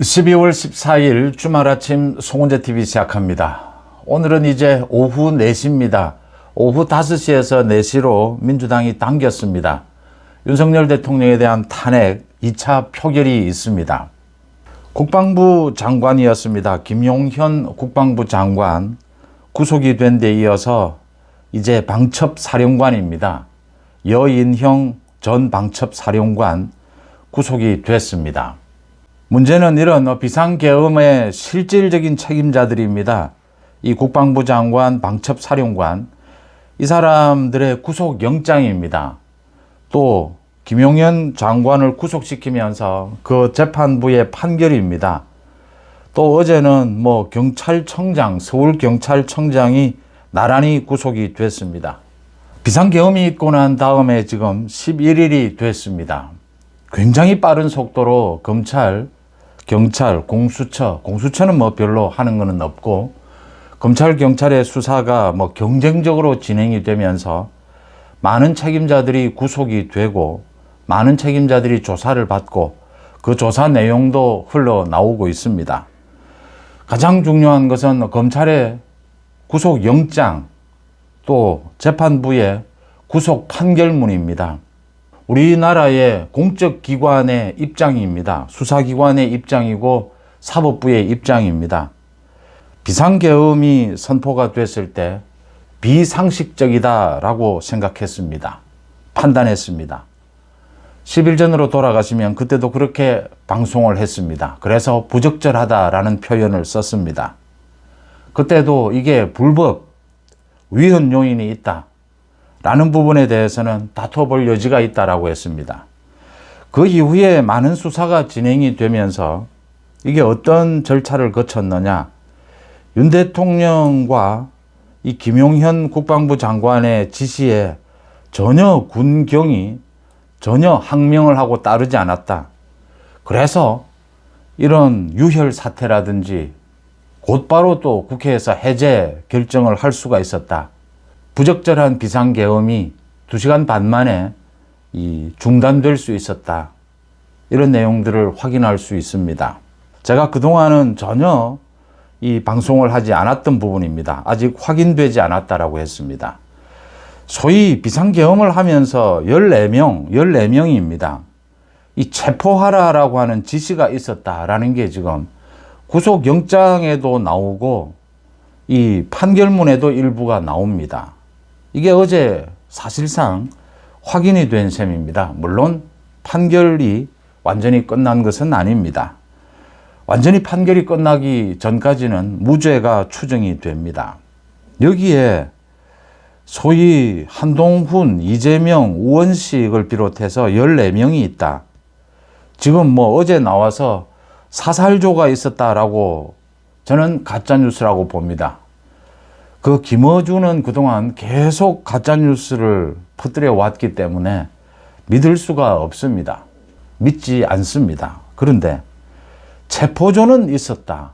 12월 14일 주말 아침 송은재 TV 시작합니다. 오늘은 이제 오후 4시입니다. 오후 5시에서 4시로 민주당이 당겼습니다. 윤석열 대통령에 대한 탄핵 2차 표결이 있습니다. 국방부 장관이었습니다. 김용현 국방부 장관 구속이 된 데 이어서 이제 방첩 사령관입니다. 여인형 전 방첩 사령관 구속이 됐습니다. 문제는 이런 비상계엄의 실질적인 책임자들입니다. 이 국방부 장관, 방첩 사령관, 이 사람들의 구속 영장입니다. 또 김용현 장관을 구속시키면서 그 재판부의 판결입니다. 또 어제는 뭐 경찰청장, 서울경찰청장이 나란히 구속이 됐습니다. 비상계엄이 있고 난 다음에 지금 11일이 됐습니다. 굉장히 빠른 속도로 검찰, 경찰, 공수처, 공수처는 뭐 별로 하는 거는 없고, 검찰, 경찰의 수사가 뭐 경쟁적으로 진행이 되면서 많은 책임자들이 구속이 되고, 많은 책임자들이 조사를 받고, 그 조사 내용도 흘러나오고 있습니다. 가장 중요한 것은 검찰의 구속 영장, 또 재판부의 구속 판결문입니다. 우리나라의 공적 기관의 입장입니다. 수사기관의 입장이고 사법부의 입장입니다. 비상계엄이 선포가 됐을 때 비상식적이다라고 생각했습니다. 판단했습니다. 10일 전으로 돌아가시면 그때도 그렇게 방송을 했습니다. 그래서 부적절하다라는 표현을 썼습니다. 그때도 이게 불법, 위헌 요인이 있다. 라는 부분에 대해서는 다퉈볼 여지가 있다라고 했습니다. 그 이후에 많은 수사가 진행이 되면서 이게 어떤 절차를 거쳤느냐. 윤 대통령과 이 김용현 국방부 장관의 지시에 전혀 군경이 전혀 항명을 하고 따르지 않았다. 그래서 이런 유혈 사태라든지 곧바로 또 국회에서 해제 결정을 할 수가 있었다. 부적절한 비상계엄이 2시간 반 만에 이 중단될 수 있었다. 이런 내용들을 확인할 수 있습니다. 제가 그동안은 전혀 이 방송을 하지 않았던 부분입니다. 아직 확인되지 않았다라고 했습니다. 소위 비상계엄을 하면서 14명, 14명입니다. 이 체포하라라고 하는 지시가 있었다라는 게 지금 구속영장에도 나오고 이 판결문에도 일부가 나옵니다. 이게 어제 사실상 확인이 된 셈입니다. 물론 판결이 완전히 끝난 것은 아닙니다. 완전히 판결이 끝나기 전까지는 무죄가 추정이 됩니다. 여기에 소위 한동훈, 이재명, 우원식을 비롯해서 14명이 있다. 지금 뭐 어제 나와서 사살조가 있었다라고 저는 가짜뉴스라고 봅니다. 그 김어준은 그동안 계속 가짜뉴스를 퍼뜨려 왔기 때문에 믿을 수가 없습니다. 믿지 않습니다. 그런데 체포조는 있었다.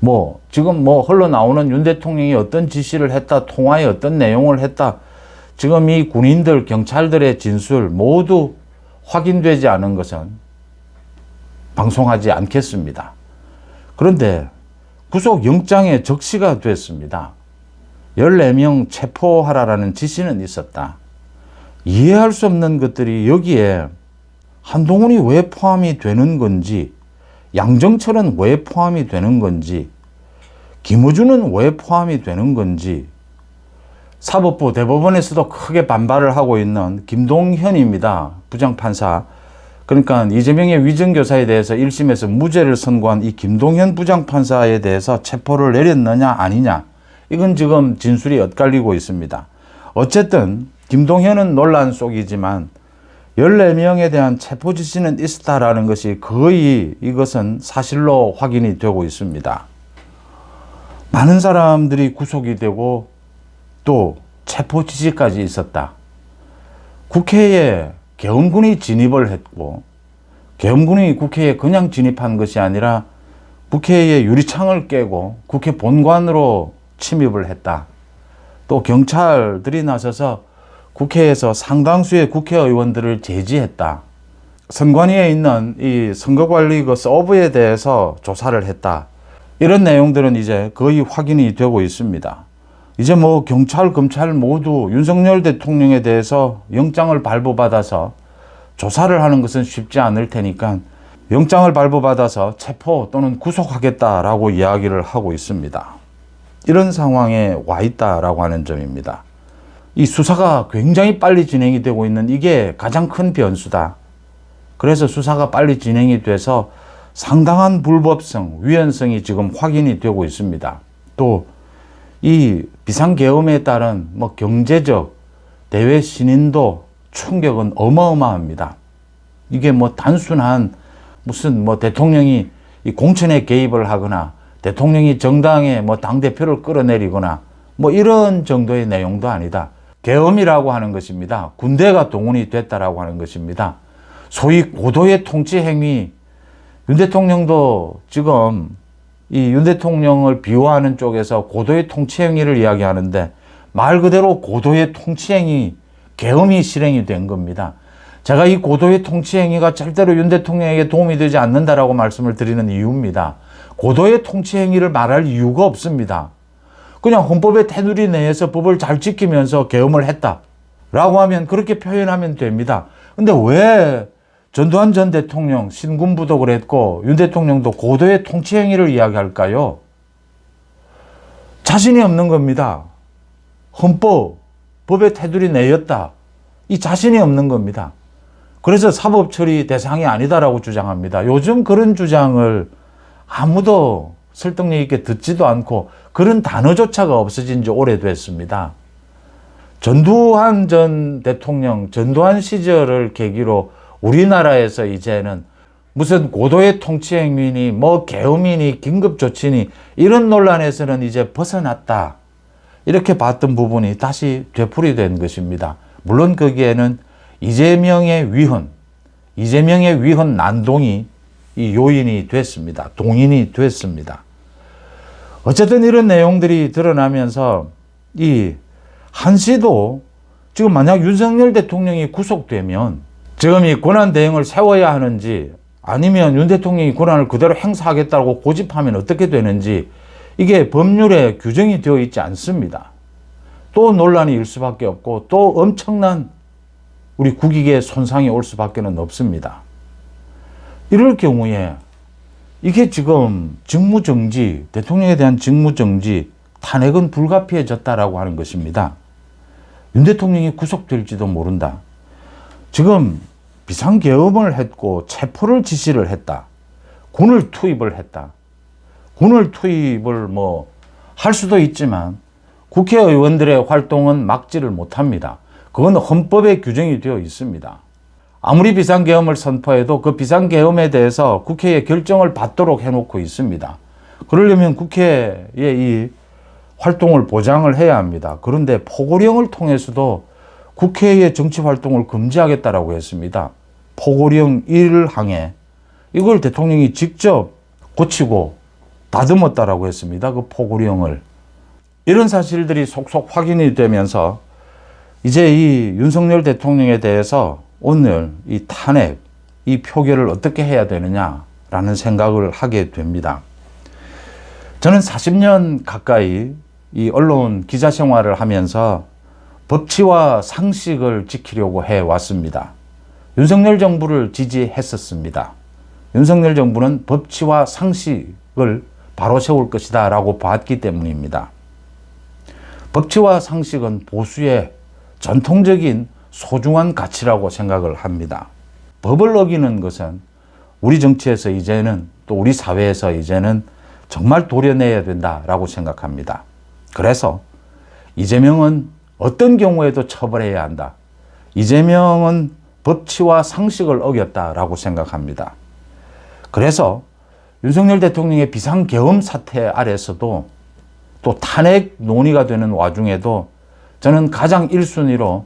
뭐 지금 뭐 흘러나오는 윤 대통령이 어떤 지시를 했다, 통화에 어떤 내용을 했다. 지금 이 군인들, 경찰들의 진술 모두 확인되지 않은 것은 방송하지 않겠습니다. 그런데 구속 영장에 적시가 됐습니다. 14명 체포하라라는 지시는 있었다. 이해할 수 없는 것들이 여기에 한동훈이 왜 포함이 되는 건지, 양정철은 왜 포함이 되는 건지, 김우준은 왜 포함이 되는 건지, 사법부 대법원에서도 크게 반발을 하고 있는 김동현입니다. 부장판사. 그러니까 이재명의 위정교사에 대해서 1심에서 무죄를 선고한 이 김동현 부장판사에 대해서 체포를 내렸느냐 아니냐. 이건 지금 진술이 엇갈리고 있습니다. 어쨌든 김동현은 논란 속이지만 14명에 대한 체포 지시는 있었다라는 것이 거의 이것은 사실로 확인이 되고 있습니다. 많은 사람들이 구속이 되고 또 체포 지시까지 있었다. 국회에 계엄군이 진입을 했고 계엄군이 국회에 그냥 진입한 것이 아니라 국회의 유리창을 깨고 국회 본관으로 침입을 했다. 또 경찰들이 나서서 국회에서 상당수의 국회의원들을 제지했다. 선관위에 있는 이 선거관리 그 서버에 대해서 조사를 했다. 이런 내용들은 이제 거의 확인이 되고 있습니다. 이제 뭐 경찰, 검찰 모두 윤석열 대통령에 대해서 영장을 발부받아서 조사를 하는 것은 쉽지 않을 테니까 영장을 발부받아서 체포 또는 구속하겠다라고 이야기를 하고 있습니다. 이런 상황에 와 있다라고 하는 점입니다. 이 수사가 굉장히 빨리 진행이 되고 있는 이게 가장 큰 변수다. 그래서 수사가 빨리 진행이 돼서 상당한 불법성, 위헌성이 지금 확인이 되고 있습니다. 또 이 비상계엄에 따른 뭐 경제적, 대외 신인도 충격은 어마어마합니다. 이게 뭐 단순한 무슨 뭐 대통령이 이 공천에 개입을 하거나 대통령이 정당에 뭐 당대표를 끌어내리거나 뭐 이런 정도의 내용도 아니다. 계엄이라고 하는 것입니다. 군대가 동원이 됐다라고 하는 것입니다. 소위 고도의 통치 행위, 윤 대통령도 지금 이 윤 대통령을 비호하는 쪽에서 고도의 통치 행위를 이야기하는데 말 그대로 고도의 통치 행위, 계엄이 실행이 된 겁니다. 제가 이 고도의 통치 행위가 절대로 윤 대통령에게 도움이 되지 않는다라고 말씀을 드리는 이유입니다. 고도의 통치 행위를 말할 이유가 없습니다. 그냥 헌법의 테두리 내에서 법을 잘 지키면서 계엄을 했다. 라고 하면 그렇게 표현하면 됩니다. 근데 왜 전두환 전 대통령, 신군부도 그랬고 윤 대통령도 고도의 통치 행위를 이야기할까요? 자신이 없는 겁니다. 헌법, 법의 테두리 내였다. 이 자신이 없는 겁니다. 그래서 사법 처리 대상이 아니다라고 주장합니다. 요즘 그런 주장을 아무도 설득력 있게 듣지도 않고 그런 단어조차가 없어진 지 오래됐습니다. 전두환 전 대통령, 전두환 시절을 계기로 우리나라에서 이제는 무슨 고도의 통치 행위니 뭐 계엄이니 긴급 조치니 이런 논란에서는 이제 벗어났다. 이렇게 봤던 부분이 다시 되풀이된 것입니다. 물론 거기에는 이재명의 위헌, 이재명의 위헌 난동이 이 요인이 됐습니다. 동인이 됐습니다. 어쨌든 이런 내용들이 드러나면서 이 한시도 지금 만약 윤석열 대통령이 구속되면 지금 이 권한 대행을 세워야 하는지 아니면 윤 대통령이 권한을 그대로 행사하겠다고 고집하면 어떻게 되는지 이게 법률에 규정이 되어 있지 않습니다. 또 논란이 일 수밖에 없고 또 엄청난 우리 국익에 손상이 올 수밖에 없습니다. 이럴 경우에 이게 지금 직무정지, 대통령에 대한 직무정지, 탄핵은 불가피해졌다라고 하는 것입니다. 윤 대통령이 구속될지도 모른다. 지금 비상계엄을 했고 체포를 지시를 했다. 군을 투입을 했다. 군을 투입을 뭐 할 수도 있지만 국회의원들의 활동은 막지를 못합니다. 그건 헌법에 규정이 되어 있습니다. 아무리 비상계엄을 선포해도 그 비상계엄에 대해서 국회의 결정을 받도록 해놓고 있습니다. 그러려면 국회의 이 활동을 보장을 해야 합니다. 그런데 포고령을 통해서도 국회의 정치 활동을 금지하겠다라고 했습니다. 포고령 1항에 이걸 대통령이 직접 고치고 다듬었다라고 했습니다. 그 포고령을. 이런 사실들이 속속 확인이 되면서 이제 이 윤석열 대통령에 대해서 오늘 이 탄핵, 이 표결을 어떻게 해야 되느냐라는 생각을 하게 됩니다. 저는 40년 가까이 이 언론 기자 생활을 하면서 법치와 상식을 지키려고 해 왔습니다. 윤석열 정부를 지지했었습니다. 윤석열 정부는 법치와 상식을 바로 세울 것이다 라고 봤기 때문입니다. 법치와 상식은 보수의 전통적인 소중한 가치라고 생각을 합니다. 법을 어기는 것은 우리 정치에서 이제는 또 우리 사회에서 이제는 정말 도려내야 된다라고 생각합니다. 그래서 이재명은 어떤 경우에도 처벌해야 한다. 이재명은 법치와 상식을 어겼다라고 생각합니다. 그래서 윤석열 대통령의 비상계엄 사태 아래서도 또 탄핵 논의가 되는 와중에도 저는 가장 1순위로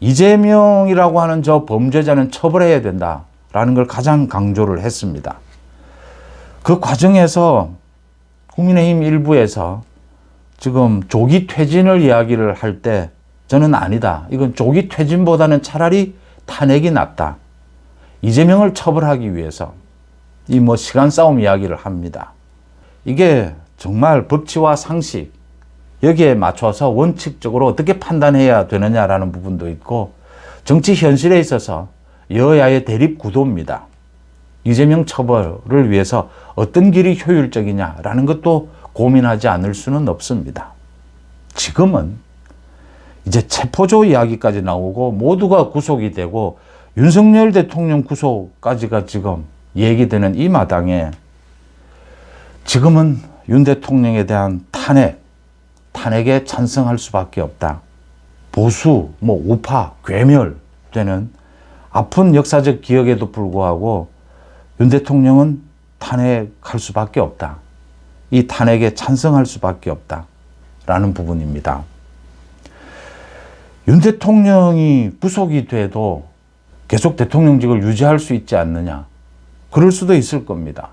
이재명이라고 하는 저 범죄자는 처벌해야 된다라는 걸 가장 강조를 했습니다. 그 과정에서 국민의힘 일부에서 지금 조기 퇴진을 이야기를 할 때 저는 아니다. 이건 조기 퇴진보다는 차라리 탄핵이 낫다. 이재명을 처벌하기 위해서 이 뭐 시간 싸움 이야기를 합니다. 이게 정말 법치와 상식 여기에 맞춰서 원칙적으로 어떻게 판단해야 되느냐라는 부분도 있고 정치 현실에 있어서 여야의 대립 구도입니다. 이재명 처벌을 위해서 어떤 길이 효율적이냐라는 것도 고민하지 않을 수는 없습니다. 지금은 이제 체포조 이야기까지 나오고 모두가 구속이 되고 윤석열 대통령 구속까지가 지금 얘기되는 이 마당에 지금은 윤 대통령에 대한 탄핵, 탄핵에 찬성할 수밖에 없다. 보수, 뭐 우파, 괴멸되는 아픈 역사적 기억에도 불구하고 윤 대통령은 탄핵할 수밖에 없다. 이 탄핵에 찬성할 수밖에 없다. 라는 부분입니다. 윤 대통령이 구속이 돼도 계속 대통령직을 유지할 수 있지 않느냐. 그럴 수도 있을 겁니다.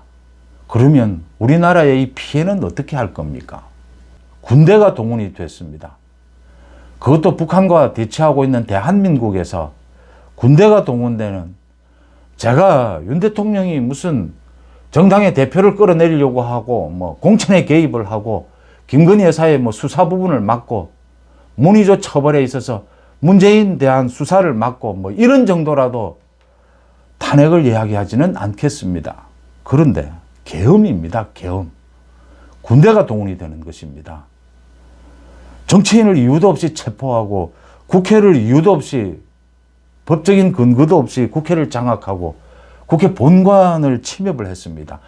그러면 우리나라의 이 피해는 어떻게 할 겁니까? 군대가 동원이 됐습니다. 그것도 북한과 대치하고 있는 대한민국에서 군대가 동원되는 제가 윤 대통령이 무슨 정당의 대표를 끌어내리려고 하고 뭐 공천에 개입을 하고 김건희 여사의 뭐 수사 부분을 막고 문의조 처벌에 있어서 문재인 대한 수사를 막고 뭐 이런 정도라도 탄핵을 이야기하지는 않겠습니다. 그런데 계엄입니다. 계엄. 군대가 동원이 되는 것입니다. 정치인을 이유도 없이 체포하고 국회를 이유도 없이 법적인 근거도 없이 국회를 장악하고 국회 본관을 침입을 했습니다.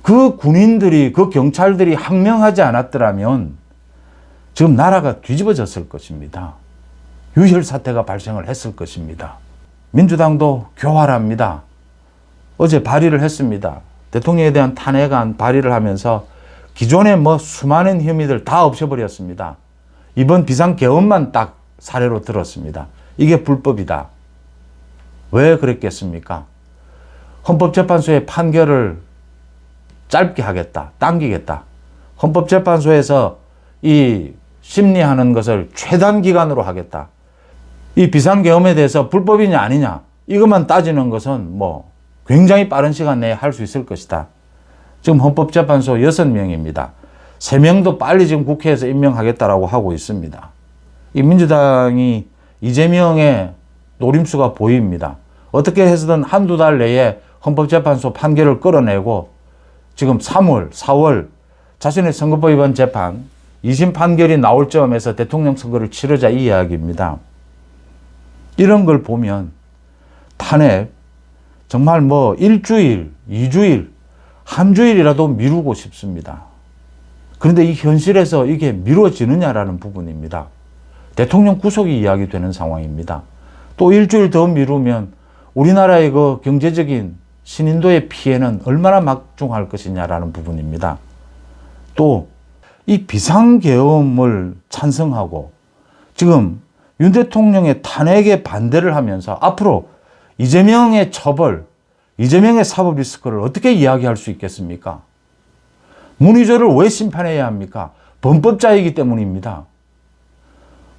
그 군인들이, 그 경찰들이 항명하지 않았더라면 지금 나라가 뒤집어졌을 것입니다. 유혈 사태가 발생을 했을 것입니다. 민주당도 교활합니다. 어제 발의를 했습니다. 대통령에 대한 탄핵안 발의를 하면서 기존의 뭐 수많은 혐의들 다 없애버렸습니다. 이번 비상계엄만 딱 사례로 들었습니다. 이게 불법이다. 왜 그랬겠습니까? 헌법재판소의 판결을 짧게 하겠다, 당기겠다. 헌법재판소에서 이 심리하는 것을 최단 기간으로 하겠다. 이 비상계엄에 대해서 불법이냐 아니냐 이것만 따지는 것은 뭐 굉장히 빠른 시간 내에 할 수 있을 것이다. 지금 헌법재판소 6명입니다. 3명도 빨리 지금 국회에서 임명하겠다라고 하고 있습니다. 이 민주당이 이재명의 노림수가 보입니다. 어떻게 해서든 한두 달 내에 헌법재판소 판결을 끌어내고 지금 3월, 4월 자신의 선거법 위반 재판 2심 판결이 나올 점에서 대통령 선거를 치르자 이 이야기입니다. 이런 걸 보면 탄핵 정말 뭐 일주일, 이주일, 한 주일이라도 미루고 싶습니다. 그런데 이 현실에서 이게 미뤄지느냐라는 부분입니다. 대통령 구속이 이야기되는 상황입니다. 또 일주일 더 미루면 우리나라의 그 경제적인 신인도의 피해는 얼마나 막중할 것이냐라는 부분입니다. 또 이 비상계엄을 찬성하고 지금 윤 대통령의 탄핵에 반대를 하면서 앞으로 이재명의 처벌, 이재명의 사법 리스크를 어떻게 이야기할 수 있겠습니까? 문의조를 왜 심판해야 합니까? 범법자이기 때문입니다.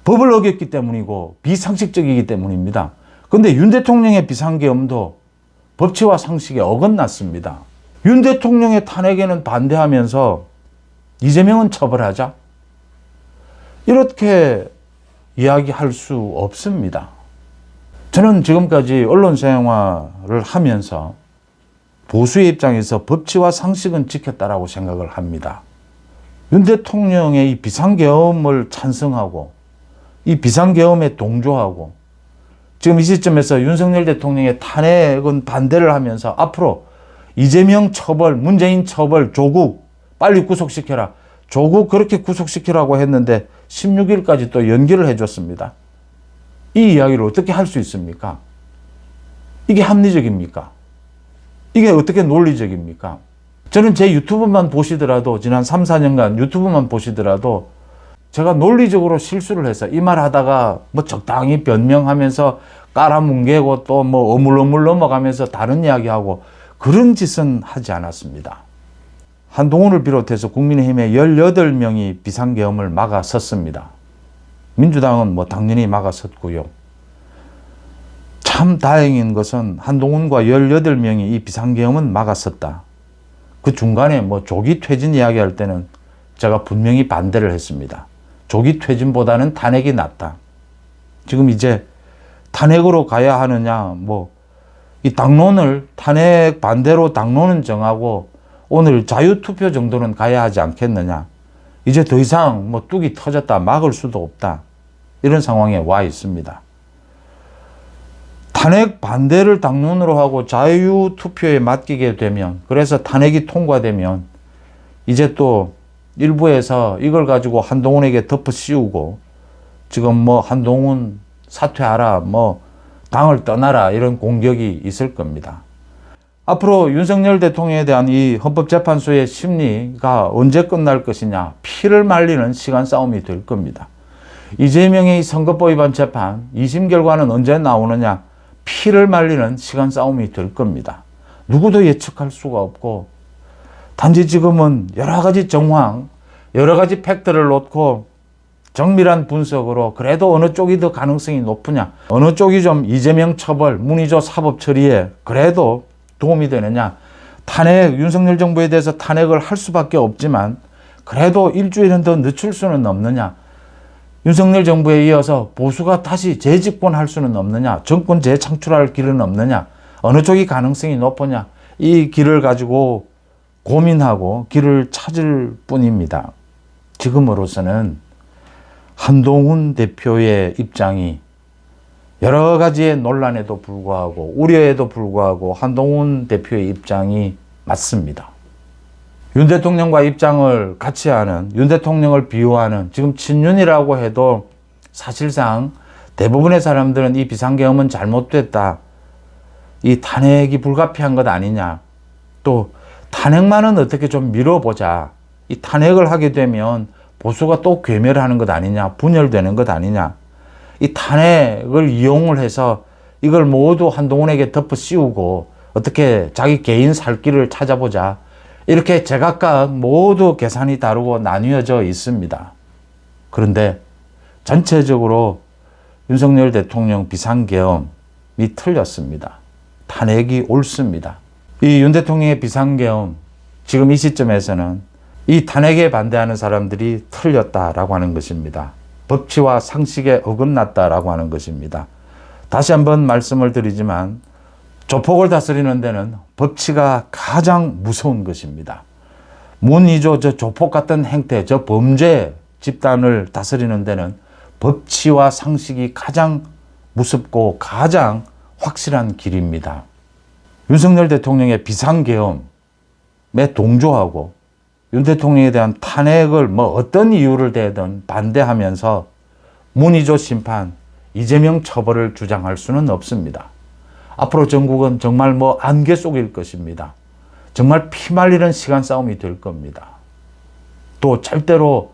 법을 어겼기 때문이고 비상식적이기 때문입니다. 그런데 윤 대통령의 비상계엄도 법치와 상식에 어긋났습니다. 윤 대통령의 탄핵에는 반대하면서 이재명은 처벌하자. 이렇게 이야기할 수 없습니다. 저는 지금까지 언론 생활을 하면서 보수의 입장에서 법치와 상식은 지켰다라고 생각을 합니다. 윤 대통령의 이 비상계엄을 찬성하고 이 비상계엄에 동조하고 지금 이 시점에서 윤석열 대통령의 탄핵은 반대를 하면서 앞으로 이재명 처벌, 문재인 처벌, 조국 빨리 구속시켜라. 조국 그렇게 구속시키라고 했는데 16일까지 또 연기를 해줬습니다. 이 이야기를 어떻게 할 수 있습니까? 이게 합리적입니까? 이게 어떻게 논리적입니까? 저는 제 유튜브만 보시더라도 지난 3, 4년간 유튜브만 보시더라도 제가 논리적으로 실수를 해서 이 말 하다가 뭐 적당히 변명하면서 깔아뭉개고 또 뭐 어물어물 넘어가면서 다른 이야기하고 그런 짓은 하지 않았습니다. 한동훈을 비롯해서 국민의힘의 18명이 비상계엄을 막아섰습니다. 민주당은 뭐 당연히 막아섰고요. 참 다행인 것은 한동훈과 18명이 이 비상계엄은 막았었다. 그 중간에 뭐 조기 퇴진 이야기할 때는 제가 분명히 반대를 했습니다. 조기 퇴진보다는 탄핵이 낫다. 지금 이제 탄핵으로 가야 하느냐, 뭐, 이 당론을 탄핵 반대로 당론은 정하고 오늘 자유투표 정도는 가야 하지 않겠느냐. 이제 더 이상 뭐 뚝이 터졌다, 막을 수도 없다. 이런 상황에 와 있습니다. 탄핵 반대를 당론으로 하고 자유투표에 맡기게 되면, 그래서 탄핵이 통과되면, 이제 또 일부에서 이걸 가지고 한동훈에게 덮어 씌우고, 지금 뭐 한동훈 사퇴하라, 뭐 당을 떠나라, 이런 공격이 있을 겁니다. 앞으로 윤석열 대통령에 대한 이 헌법재판소의 심리가 언제 끝날 것이냐, 피를 말리는 시간 싸움이 될 겁니다. 이재명의 선거법 위반 재판, 2심 결과는 언제 나오느냐, 피를 말리는 시간 싸움이 될 겁니다. 누구도 예측할 수가 없고, 단지 지금은 여러 가지 정황, 여러 가지 팩트를 놓고 정밀한 분석으로 그래도 어느 쪽이 더 가능성이 높으냐, 어느 쪽이 좀 이재명 처벌, 문의조 사법 처리에 그래도 도움이 되느냐, 탄핵, 윤석열 정부에 대해서 탄핵을 할 수밖에 없지만 그래도 일주일은 더 늦출 수는 없느냐, 윤석열 정부에 이어서 보수가 다시 재집권할 수는 없느냐, 정권 재창출할 길은 없느냐, 어느 쪽이 가능성이 높으냐, 이 길을 가지고 고민하고 길을 찾을 뿐입니다. 지금으로서는 한동훈 대표의 입장이 여러 가지의 논란에도 불구하고 우려에도 불구하고 한동훈 대표의 입장이 맞습니다. 윤 대통령과 입장을 같이 하는 윤 대통령을 비호하는 지금 친윤이라고 해도 사실상 대부분의 사람들은 이 비상계엄은 잘못됐다. 이 탄핵이 불가피한 것 아니냐. 또 탄핵만은 어떻게 좀 미뤄보자. 이 탄핵을 하게 되면 보수가 또 괴멸하는 것 아니냐. 분열되는 것 아니냐. 이 탄핵을 이용을 해서 이걸 모두 한동훈에게 덮어 씌우고 어떻게 자기 개인 살 길을 찾아보자. 이렇게 제각각 모두 계산이 다르고 나뉘어져 있습니다. 그런데 전체적으로 윤석열 대통령 비상계엄이 틀렸습니다. 탄핵이 옳습니다. 이 윤 대통령의 비상계엄, 지금 이 시점에서는 이 탄핵에 반대하는 사람들이 틀렸다라고 하는 것입니다. 법치와 상식에 어긋났다라고 하는 것입니다. 다시 한번 말씀을 드리지만 조폭을 다스리는 데는 법치가 가장 무서운 것입니다. 문이조 저 조폭 같은 행태, 저 범죄 집단을 다스리는 데는 법치와 상식이 가장 무섭고 가장 확실한 길입니다. 윤석열 대통령의 비상계엄에 동조하고 윤 대통령에 대한 탄핵을 뭐 어떤 이유를 대든 반대하면서 문희조 심판, 이재명 처벌을 주장할 수는 없습니다. 앞으로 전국은 정말 뭐 안개 속일 것입니다. 정말 피말리는 시간 싸움이 될 겁니다. 또 절대로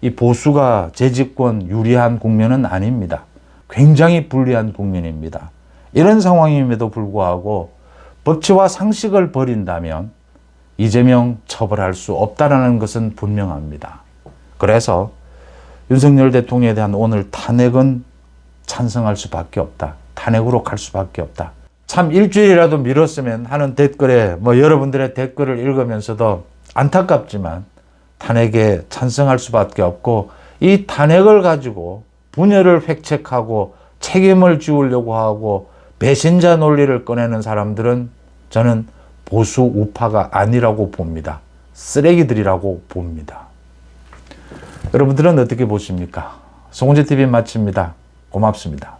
이 보수가 재집권 유리한 국면은 아닙니다. 굉장히 불리한 국면입니다. 이런 상황임에도 불구하고 법치와 상식을 버린다면 이재명 처벌할 수 없다라는 것은 분명합니다. 그래서 윤석열 대통령에 대한 오늘 탄핵은 찬성할 수밖에 없다. 탄핵으로 갈 수밖에 없다. 참 일주일이라도 미뤘으면 하는 댓글에 뭐 여러분들의 댓글을 읽으면서도 안타깝지만 탄핵에 찬성할 수밖에 없고 이 탄핵을 가지고 분열을 획책하고 책임을 지우려고 하고 배신자 논리를 꺼내는 사람들은 저는 보수 우파가 아니라고 봅니다. 쓰레기들이라고 봅니다. 여러분들은 어떻게 보십니까? 송은재 TV 마칩니다. 고맙습니다.